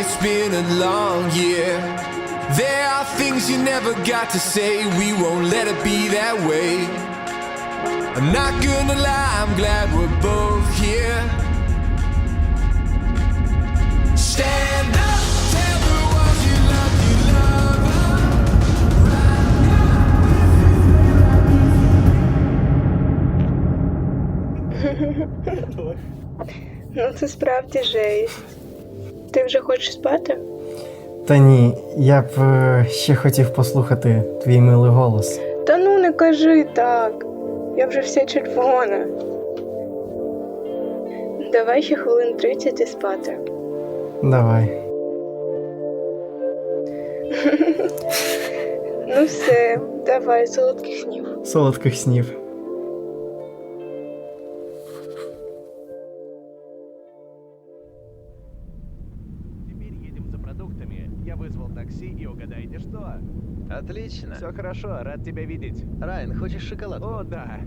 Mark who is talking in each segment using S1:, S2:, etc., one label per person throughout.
S1: Not gonna lie, it's been a long year. There are things you never got to say, we won't let it be that way. I'm not gonna lie, I'm glad we're both here. Stand up, tell the world you love, you love her.
S2: Ну це справді жесть. Ти вже хочеш спати?
S3: Та ні, я б е, ще хотів послухати твій милий голос.
S2: Та ну не кажи так. Я вже вся червона. Давай ще хвилин 30 і спати.
S3: Давай.
S2: Ну все, давай, солодких снів.
S3: Солодких снів.
S4: Отлично.
S5: Все хорошо, рад тебя видеть.
S4: Райан, хочешь шоколад?
S5: О, да.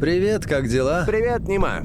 S4: Привет, как дела?
S5: Привет, Нима.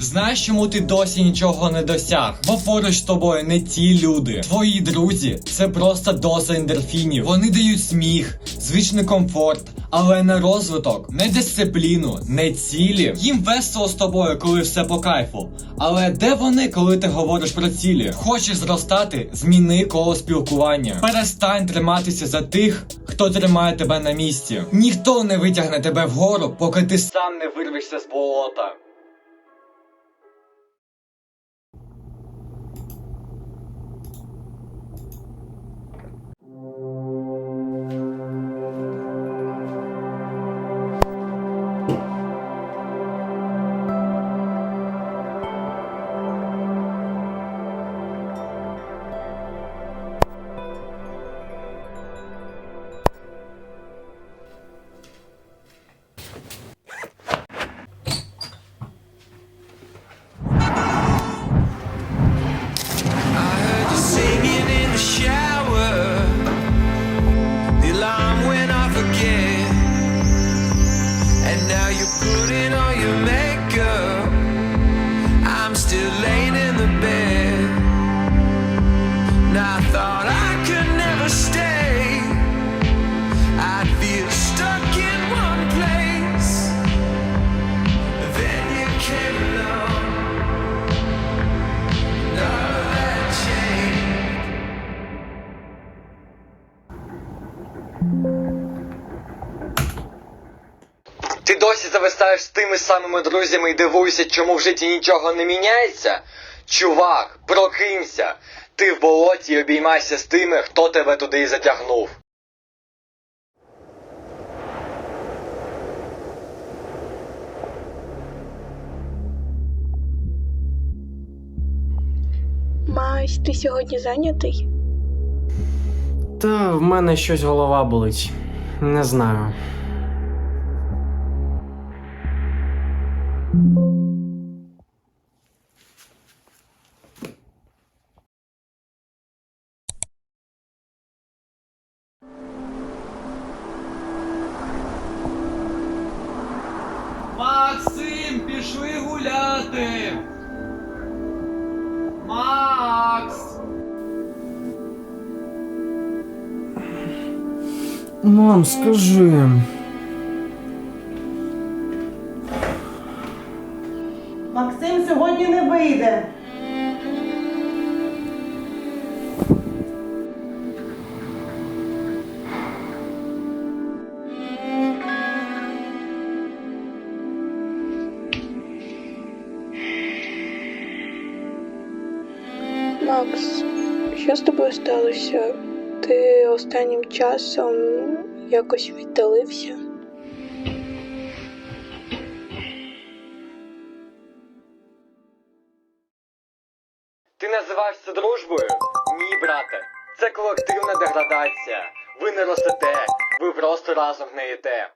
S6: Знаєш, чому ти досі нічого не досяг? Бо поруч з тобою не ті люди. Твої друзі це просто доза ендорфінів. Вони дають сміх, звичний комфорт, але не розвиток, не дисципліну, не цілі. Їм весело з тобою, коли все по кайфу. Але де вони, коли ти говориш про цілі? Хочеш зростати? Зміни коло спілкування. Перестань триматися за тих, хто тримає тебе на місці. Ніхто не витягне тебе вгору, поки ти сам не вирвешся з болота. Досі з тими самими друзями і дивуєшся, чому в житті нічого не міняється? Чувак, прокинься! Ти в болоті і обіймайся з тими, хто тебе туди і затягнув.
S2: Мась, ти сьогодні зайнятий?
S3: Та в мене щось голова болить. Не знаю. Мам, скажи.
S7: Максим сьогодні не вийде.
S2: Макс, що з тобою сталося? Ти останнім часом якось віддалився?
S6: Ти називаєшся дружбою? Ні, брате. Це колективна деградація. Ви не ростете, ви просто разом гниєте.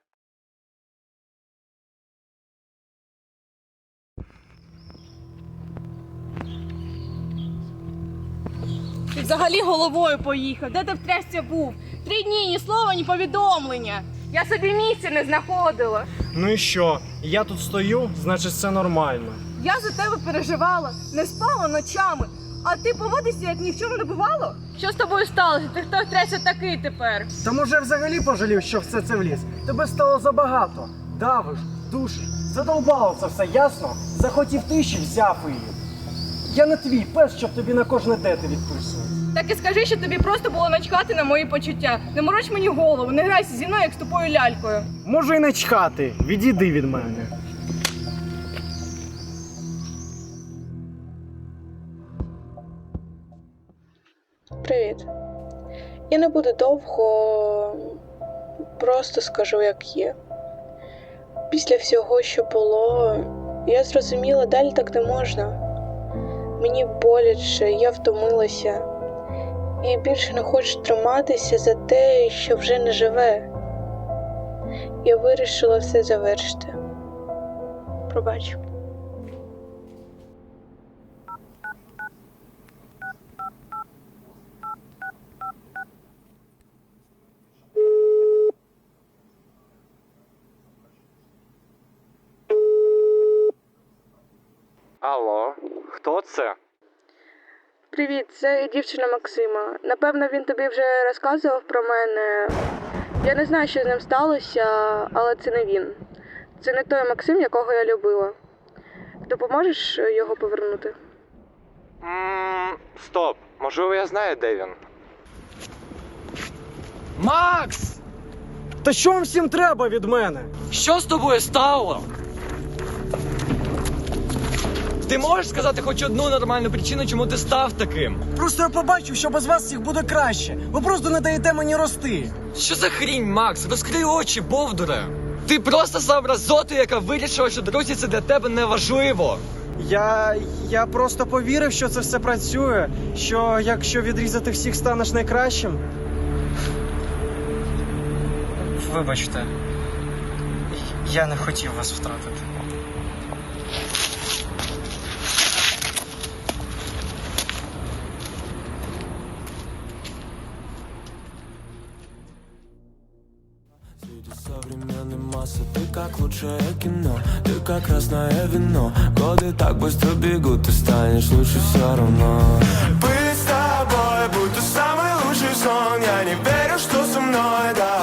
S8: Взагалі головою поїхав. Де ти в трясці був? Три дні ні слова, ні повідомлення.
S2: Я собі місця не знаходила.
S3: Ну і що? Я тут стою, значить це нормально.
S2: Я за тебе переживала, не спала ночами. А ти поводишся, як ні в чому не бувало? Що з тобою сталося? Ти хто трясся такий тепер?
S3: Та може взагалі пожалів, що все це вліз. Тебе стало забагато. Давиш, душиш, задовбало це все, ясно? Захотів тиші, взяв її. Я не твій пес, щоб тобі на кожне дети відписувати.
S2: Так і скажи, що тобі просто було начхати на мої почуття. Не мороч мені голову, не грайся зі мною, як з тупою лялькою.
S3: Може і не чхати, відійди від мене.
S2: Привіт. Я не буду довго, просто скажу, як є. Після всього, що було, я зрозуміла, далі так не можна. Мені боляче, я втомилася. І більше не хочу триматися за те, що вже не живе. Я вирішила все завершити. Пробач.
S3: Алло, хто це?
S2: Привіт, це дівчина Максима. Напевно, він тобі вже розказував про мене. Я не знаю, що з ним сталося, але це не він. Це не той Максим, якого я любила. Допоможеш його повернути?
S3: Стоп, можливо, я знаю, де він.
S6: Макс!
S3: Та що вам всім треба від мене?
S6: Що з тобою стало? Ти можеш сказати хоч одну нормальну причину, чому ти став таким?
S3: Просто я побачив, що без вас всіх буде краще. Ви просто не даєте мені рости.
S6: Що за хрінь, Макс? Розкрий очі, бовдуре! Ти просто став разотою, яка вирішила, що друзі це для тебе не важливо.
S3: Я. я просто повірив, що це все працює. Що якщо відрізати всіх станеш найкращим. Вибачте, я не хотів вас втратити.
S8: Среди современной массы Ты как лучшее кино Ты как красное вино Годы так быстро бегут Ты станешь лучше все равно Быть с тобой Будь то самый лучший сон Я не верю, что со мной Да,